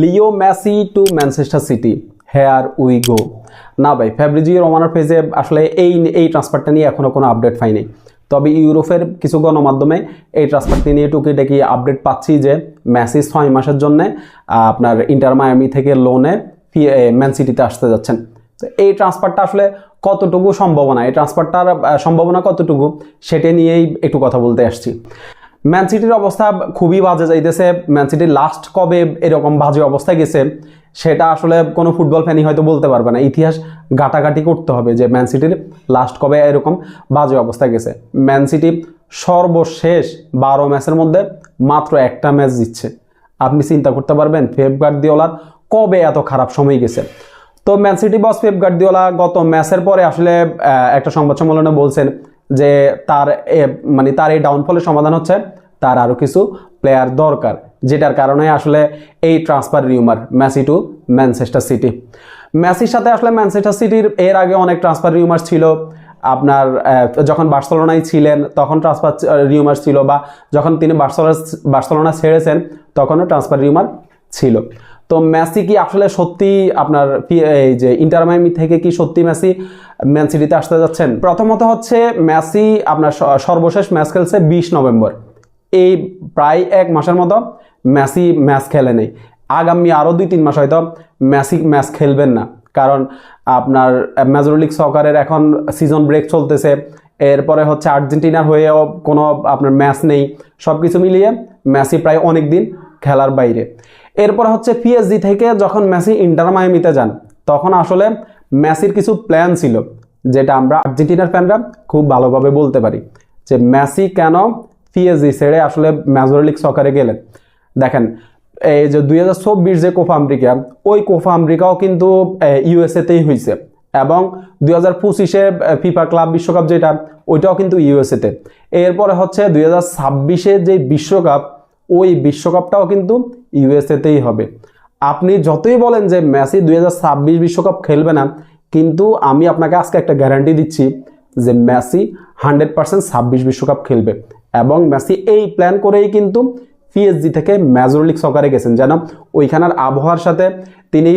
Leo Messi to Manchester City. Here we go. না ভাই Fabrizio রোমানোর পেজে আসলে এই এই ট্রান্সফারটা নিয়ে এখনও কোনো আপডেট পাইনি। তবে ইউরোপের কিছু গণমাধ্যমে এই ট্রান্সফারটি নিয়ে টুকিটাকি আপডেট পাচ্ছি যে, মেসি ছয় মাসের জন্য আপনার ইন্টার মায়ামি থেকে লোনে ম্যান সিটিতে আসতে যাচ্ছেন। তো এই ট্রান্সফারটা আসলে কতটুকু সম্ভাবনা? এই ট্রান্সফারটার সম্ভাবনা কতটুকু? সেটা নিয়েই একটু কথা বলতে আসছি। ম্যান সিটির অবস্থা খুবই বাজে যাইতেছে। ম্যান সিটির লাস্ট কবে এরকম বাজে অবস্থায় গেছে, সেটা আসলে কোনো ফুটবল ফ্যানই হয়তো বলতে পারবে না। ইতিহাস ঘাটাঘাটি করতে হবে যে ম্যান সিটির লাস্ট কবে এরকম বাজে অবস্থায় গেছে। ম্যান সিটি সর্বশেষ বারো ম্যাচের মধ্যে মাত্র একটা ম্যাচ জিতছে। আপনি চিন্তা করতে পারবেন ফেব গার্দিওলার কবে এত খারাপ সময় গেছে? তো Man City boss Pep Guardiola গত ম্যাচের পরে আসলে একটা সংবাদ সম্মেলনে বলছেন যে তার মানে তার এই ডাউনফলের সমাধান হচ্ছে, তার আরও কিছু প্লেয়ার দরকার, যেটার কারণে আসলে এই transfer rumour Messi to Manchester City ম্যাসির সাথে আসলে ম্যানচেস্টার সিটির এর আগে অনেক ট্রান্সফার রিউমার ছিল। আপনার যখন বার্সেলোনায় ছিলেন, তখন ট্রান্সফার রিউমার ছিল বা যখন তিনি বার্সেলোনা বার্সেলোনা ছেড়েছেন, তখনও ট্রান্সফার রিউমার ছিল। তো মেসি কি আসলে সত্যি আপনার এই যে ইন্টার মায়ামি থেকে কি সত্যি মেসি ম্যান সিটিতে আসতে যাচ্ছেন? প্রথমত হচ্ছে মেসি আপনার সর্বশেষ ম্যাচ খেলছে বিশ নভেম্বর। এই প্রায় এক মাসের মতো মেসি ম্যাচ খেলে নেই। আগামী আরও দুই তিন মাস হয়তো মেসি ম্যাচ খেলবেন না। কারণ আপনার মেজর লিগ সকারের এখন সিজন ব্রেক চলতেছে। এরপরে হচ্ছে আর্জেন্টিনার হয়েও কোনো আপনার ম্যাচ নেই। সব কিছু মিলিয়ে মেসি প্রায় অনেক দিন খেলার বাইরে। এরপর হচ্ছে পিএসজি থেকে যখন মেসি ইন্টার মায়ামিতে যান, তখন আসলে মেসির কিছু প্ল্যান ছিল, যেটা আমরা আর্জেন্টিনার ফ্যানরা খুব ভালোভাবে বলতে পারি, যে মেসি কেন পিএসজি ছেড়ে আসলে মেজর লিগ সকারে গেলেন। দেখেন, এই যে দুই হাজার চব্বিশ যে কোফা আমেরিকা ওই কোফা আমেরিকাও কিন্তু ইউএসএতেই হয়েছে এবং দুই হাজার পঁচিশে ফিফা ক্লাব বিশ্বকাপ যেটা, ওইটাও কিন্তু ইউএসএতে এরপরে হচ্ছে দুই হাজার ছাব্বিশে যে বিশ্বকাপ ওই বিশ্বকাপটাও কিন্তু ইউএসএতেই হবে। আপনি যতই বলেন যে মেসি দুই বিশ্বকাপ খেলবে না, কিন্তু আমি আপনাকে আজকে একটা গ্যারান্টি দিচ্ছি যে মেসি হান্ড্রেড পার্সেন্ট ছাব্বিশ বিশ্বকাপ খেলবে এবং মেসি এই প্ল্যান করেই কিন্তু পিএসজি থেকে মেজর লিগ সকারে গেছেন। যেন ওইখানের আবহাওয়ার সাথে তিনি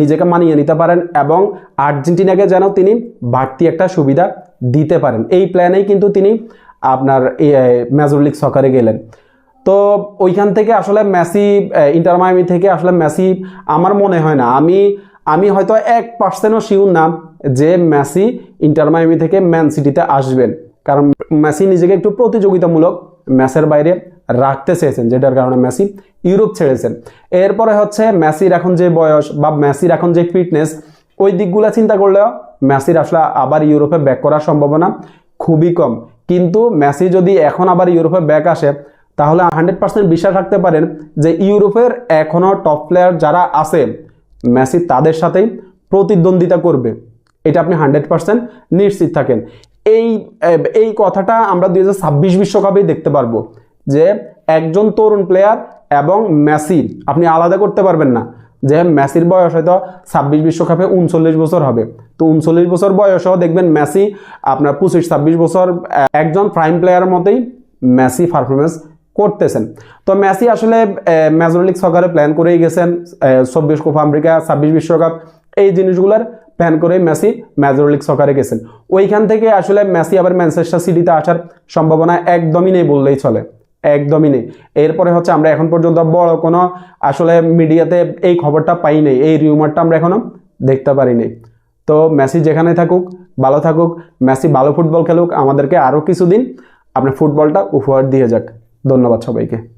নিজেকে মানিয়ে নিতে পারেন এবং আর্জেন্টিনাকে যেন তিনি বাড়তি একটা সুবিধা দিতে পারেন। এই প্ল্যানেই কিন্তু তিনি আপনার মেজর লিগ সকারে গেলেন। তো ওইখান থেকে আসলে মেসি ইন্টার মায়ামি থেকে আসলে মেসি আমার মনে হয় না। আমি আমি হয়তো এক পার্সেন্টও শিউর না যে মেসি ইন্টার মায়ামি থেকে ম্যান সিটিতে আসবেন। কারণ মেসি নিজেকে একটু প্রতিযোগিতামূলক ম্যাচের বাইরে রাখতে চেয়েছেন, যেটার কারণে মেসি ইউরোপ ছেড়েছেন। এরপরে হচ্ছে মেসির এখন যে বয়স বা মেসির এখন যে ফিটনেস, ওই দিকগুলো চিন্তা করলেও মেসির আসলে আবার ইউরোপে ব্যাক করার সম্ভাবনা খুবই কম। কিন্তু মেসি যদি এখন আবার ইউরোপে ব্যাক আসে তাহলে হান্ড্রেড পার্সেন্ট বিশ্বাস রাখতে পারেন যে ইউরোপের এখনও টপ প্লেয়ার যারা আছে, মেসি তাদের সাথেই প্রতিদ্বন্দ্বিতা করবে। এটা আপনি হান্ড্রেড পার্সেন্ট নিশ্চিত থাকেন। এই এই কথাটা আমরা দুই হাজার ছাব্বিশ বিশ্বকাপেই দেখতে পারব যে একজন তরুণ প্লেয়ার এবং মেসি, আপনি আলাদা করতে পারবেন না যে মেসির বয়স হয়তো ছাব্বিশ বিশ্বকাপে উনচল্লিশ বছর হবে। তো উনচল্লিশ বছর বয়সেও দেখবেন মেসি আপনার পঁচিশ ছাব্বিশ বছর, একজন প্রাইম প্লেয়ারের মতোই মেসি পারফরমেন্স করতেছেন। তো মেসি আসলে মেজর লিগ সকারে প্ল্যান করেই গেছেন চব্বিশ কোপা আমেরিকা, ছাব্বিশ বিশ্বকাপ, এই জিনিসগুলোর প্ল্যান করেই মেসি মেজর লিগ সকারে গেছেন। ওইখান থেকে আসলে মেসি আবার ম্যানচেস্টার সিটিতে আসার সম্ভাবনা একদমই নেই বললেই চলে। একদমই নেই। এরপরে হচ্ছে আমরা এখন পর্যন্ত বড় কোনো আসলে মিডিয়াতে এই খবরটা পাই নাই, এই রিউমারটা আমরা এখনও দেখতে পারি নাই। তো মেসি যেখানে থাকুক, ভালো থাকুক, মেসি ভালো ফুটবল খেলুক, আমাদেরকে আরও কিছুদিন আপনার ফুটবলটা উপহার দিয়ে যাক। ধন্যবাদ সবাইকে।